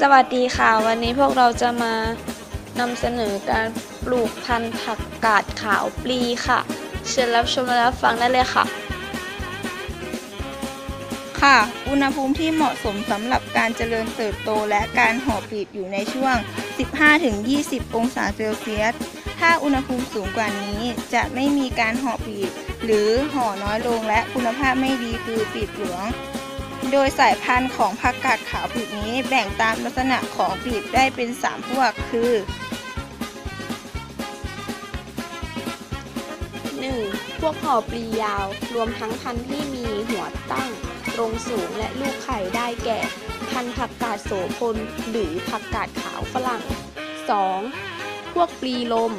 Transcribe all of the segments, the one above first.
สวัสดีค่ะ วันนี้พวกเราจะมานำเสนอการปลูกพันธุ์ผักกาดขาวปลีค่ะ เชิญรับชมและรับฟังได้เลยค่ะ ค่ะ อุณหภูมิที่เหมาะสมสำหรับการเจริญเติบโตและการห่อปลีบอยู่ในช่วง 15-20 องศาเซลเซียส ถ้าอุณหภูมิสูงกว่านี้จะไม่มีการห่อปลีบหรือห่อน้อยลงและคุณภาพไม่ดีคือปลีบเหลือง โดยสายพันธุ์ของผักกาดขาวปีบนี้แบ่งตามลักษณะของปีบได้เป็น 3 พวกคือ 1. พวกห่อปลียาว รวมทั้งพันธุ์ที่มีหัวตั้ง ตรงสูงและลูกไข่ได้แก่ พันธุ์ผักกาดโสพลหรือผักกาดขาวฝรั่ง 2. พวกปลีลม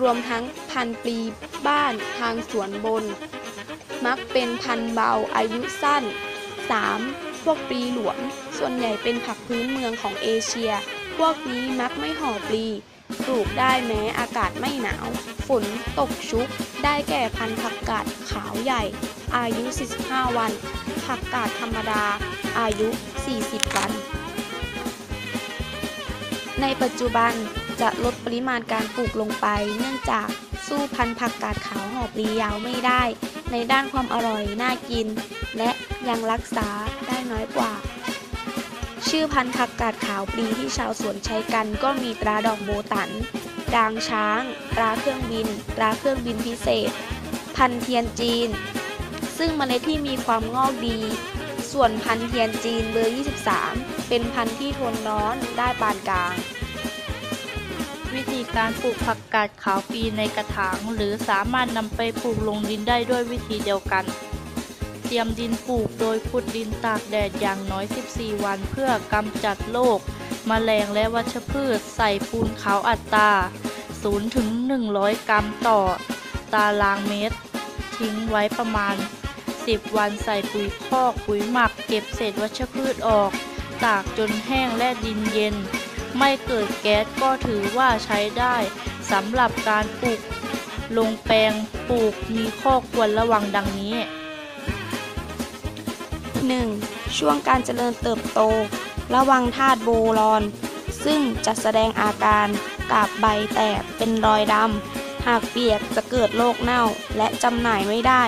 รวมทั้งพันธุ์ปลีบ้านทางสวนบน มักเป็นพันธุ์เบาอายุสั้น 3. พวกปลีหลวง ส่วนใหญ่เป็นผักพื้นเมืองของเอเชีย พวกนี้มักไม่ห่อปลี ปลูกได้แม้อากาศไม่หนาว ฝนตกชุก ได้แก่พันธุ์ผักกาดขาวใหญ่ อายุ 45 วัน ผักกาดธรรมดา อายุ 40 วัน ในปัจจุบันจะลดปริมาณการปลูกลงไป เนื่องจากสู้พันธุ์ผักกาดขาวห่อปลียาวไม่ได้ ในด้านความอร่อย น่ากิน และยังรักษาได้น้อยกว่า ชื่อพันธุ์ผักกาดขาวปลีที่ชาวสวนใช้กันก็มีตราดอกโบตันดางช้าง ตราเครื่องบิน ตราเครื่องบินพิเศษ พันเทียนจีน ซึ่งเมล็ดที่มีความงอกดี ส่วนพันเทียนจีนเบอร์ 23 เป็นพันธุ์ที่ทนร้อนได้ปานกลาง วิธีการปลูกผักกาดขาวปีในกระถาง หรือสามารถนำไปปลูกลงดินได้ด้วยวิธีเดียวกัน เตรียมดินปลูกโดยขุดดินตากแดดอย่างน้อย 14 วัน เพื่อกำจัดโรคมแมลงและวัชพืช ใส่ปูนขาวอัตรา0ถึง100 กรัมต่อ ตารางเมตร ทิ้งไว้ประมาณ 10 วันใส่ปุ๋ยคอกปุ๋ยหมัก เก็บเศษวัชพืชออก ตากจนแห้งและดินเย็น ไม่เกิดแก๊สก็ถือว่าใช้ได้สำหรับการปลูก ลงแปลงปลูกมีข้อควรระวังดังนี้ 1. ช่วงการเจริญเติบโต ระวังธาตุโบรอน ซึ่งจะแสดงอาการกาบใบแตกเป็นรอยดำ หากเปียกจะเกิดโรคเน่าและจำหน่ายไม่ได้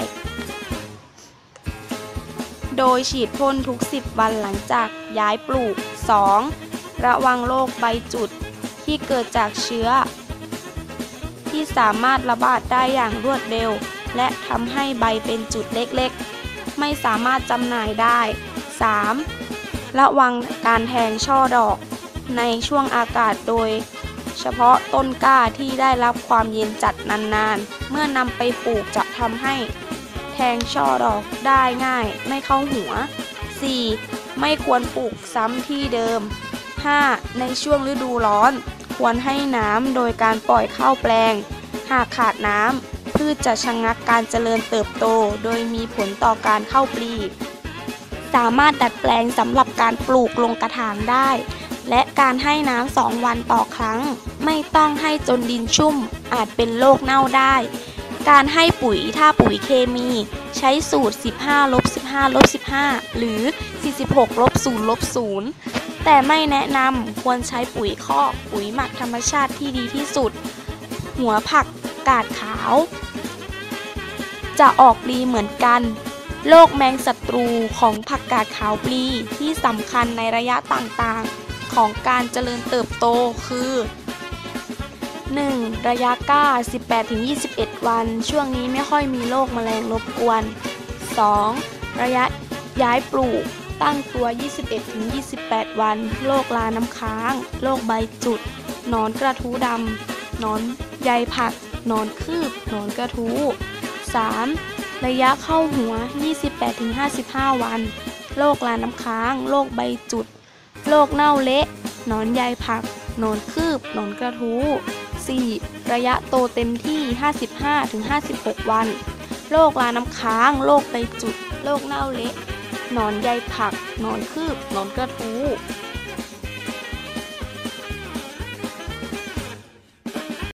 โดยฉีดพ่นทุก 10 วันหลังจากย้ายปลูก 2. ระวังโรคใบจุดที่เกิดจากเชื้อ ที่สามารถระบาดได้อย่างรวดเร็ว และทำให้ใบเป็นจุดเล็กๆ ไม่สามารถจำหน่ายได้ 3. ระวังการแทงช่อดอก ในช่วงอากาศโดย เฉพาะต้นกล้าที่ได้รับความเย็นจัดนานๆ เมื่อนำไปปลูกจะทำให้แทงช่อดอกได้ง่ายไม่เข้าหัว 4. ไม่ควรปลูกซ้ำที่เดิม 5. ในช่วงฤดูร้อน ควรให้น้ำโดยการปล่อยเข้าแปลง หากขาดน้ำพืชจะชะงงักการเจริญเติบโต โดยมีผลต่อการเข้าปลีสามารถดัดแปลงสำหรับการปลูกลงกระถางได้ และการให้น้ำสองวันต่อครั้ง ไม่ต้องให้จนดินชุ่ม อาจเป็นโรคเน่าได้ การให้ปุ๋ยถ้าปุ๋ยเคมี ใช้สูตร 15ลบ15ลบ15 หรือ 46ลบ0ลบ0 แต่ไม่แนะนำควรใช้ปุ๋ยคอกปุ๋ยหมักธรรมชาติที่ดีที่สุด หัวผักกาดขาว จะออกปลีเหมือนกันโรคแมงศัตรูของผักกาดขาวปลีที่สำคัญในระยะต่างๆ ของการเจริญเติบโตคือ 1. ระยะก้า 18-21 วัน ช่วงนี้ไม่ค่อยมีโรคแมลงรบกวน 2. ระยะย้ายปลูก ตั้งตัว 21-28 วัน โรคลาน้ำค้าง โรคใบจุด นอนกระทู้ดำนอนใยผัก นอนคืบ นอนกระทู้ 3. ระยะเข้าหัว 28-55 วัน โรคลาน้ำค้าง โรคใบจุด โรคเน่าเละ นอนใยผัก นอนคืบ นอนกระทู้ 4. ระยะโตเต็มที่ 55-56 วัน โรคลาน้ำค้าง โรคใบจุด โรคเน่าเละ นอนใยผัก นอนคืบ นอนกระทู้